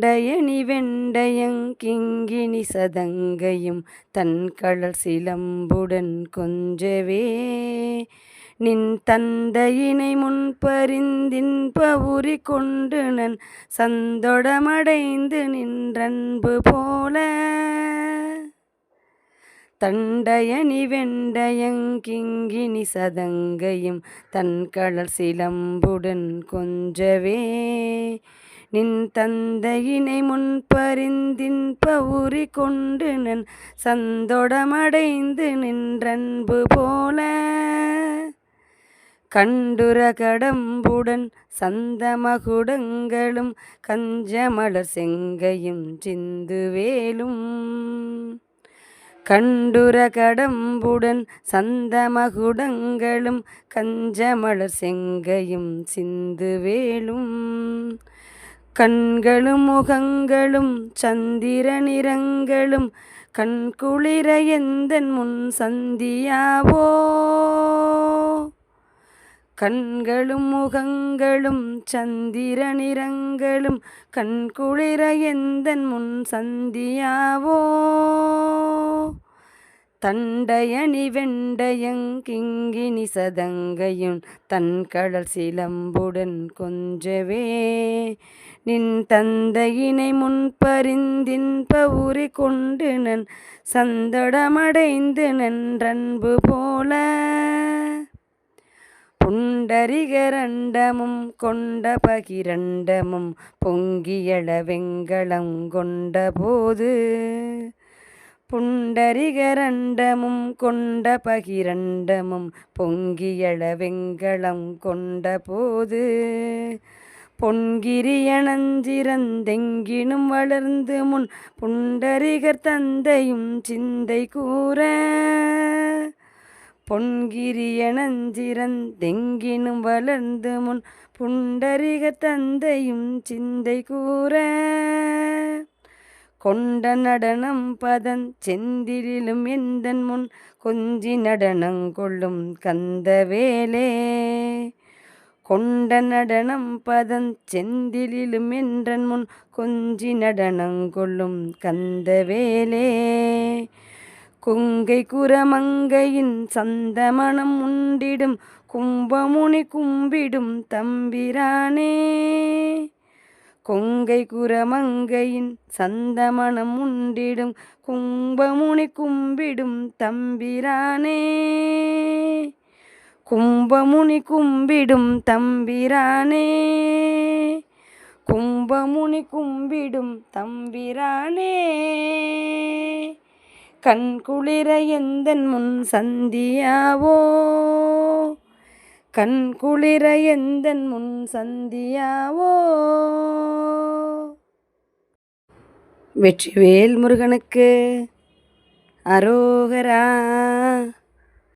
தண்டயணி வெண்டயங்கிங்கினி சதங்கையும் தன் கடல் சிலம்புடன் கொஞ்சவே. நின் தந்தையினை முன்பறிந்தின்பவுரி கொண்டு நன் சந்தொடமடைந்து நின்றன்பு போல. தண்டயணி வெண்டயங்கிங்கினி சதங்கையும் தன் கடல் சிலம்புடன் கொஞ்சவே. நின் தந்தையினை முன்பறிந்தின்ப உரி கொண்டு நன் சந்தொடமடைந்து நின்றன்பு போல. கண்டுர கடம்புடன் சந்தமகுடங்களும் கஞ்சமலர் செங்கையும் சிந்துவேலும் கண்டுர கடம்புடன் சந்தமகுடங்களும் கஞ்சமலர் செங்கையும் சிந்துவேலும் கண்களும் முகங்களும் சந்திர நிறங்களும் கண்குளிர எந்தன் முன் சந்தியாவோ? கண்களும் முகங்களும் சந்திர நிறங்களும் கண்குளிர எந்தன் முன் சந்தியாவோ? தண்டயணி வெண்டயங்கிங்கினி சதங்கையும் தன் கடல் சிலம்புடன் கொஞ்சவே நின் தந்தையினை முன்பறிந்தின்ப உரி கொண்டு நன் சந்தடமடைந்து நன்றன்பு போல. புண்டரிகரண்டமும் கொண்ட பகிரண்டமும் பொங்கியள வெங்களம் கொண்ட போது புண்டரிகரண்டமும் கொண்ட பகிரண்டமும் பொங்கியள வெங்களம் கொண்ட போது பொன்கிரியணஞ்சிறந்தெங்கினும் வளர்ந்து முன் புண்டரிகர் தந்தையும் சிந்தை கூற. பொன்கிரியணஞ்சிறந்தெங்கினும் வளர்ந்து முன் புண்டரிக தந்தையும் சிந்தை கூற. கொண்ட நடனம் பதன் செந்திலும் எந்தன் முன் கொஞ்சி நடனங்கொள்ளும் கந்தவேலே கொண்ட நடனம் பதன் செந்திலும் என்றன் முன் கொஞ்சி நடனங்கொள்ளும் கந்தவேலே. கொங்கை குரமங்கையின் சந்தமணம் உண்டிடும் கும்பமுனி கும்பிடும் தம்பிரானே. கொங்கை குரமங்கையின் சந்தமணம் உண்டிடும் கும்பமுனி கும்பிடும் தம்பிரானே. கும்பமுனி கும்பிடும் தம்பிரானே. கும்பமுனி கும்பிடும் தம்பிரானே. கண் குளிர எந்தன் முன் சந்தியாவோ. கண் குளிர எந்தன் முன் சந்தியாவோ. வெற்றிவேல் முருகனுக்கு அரோகரா.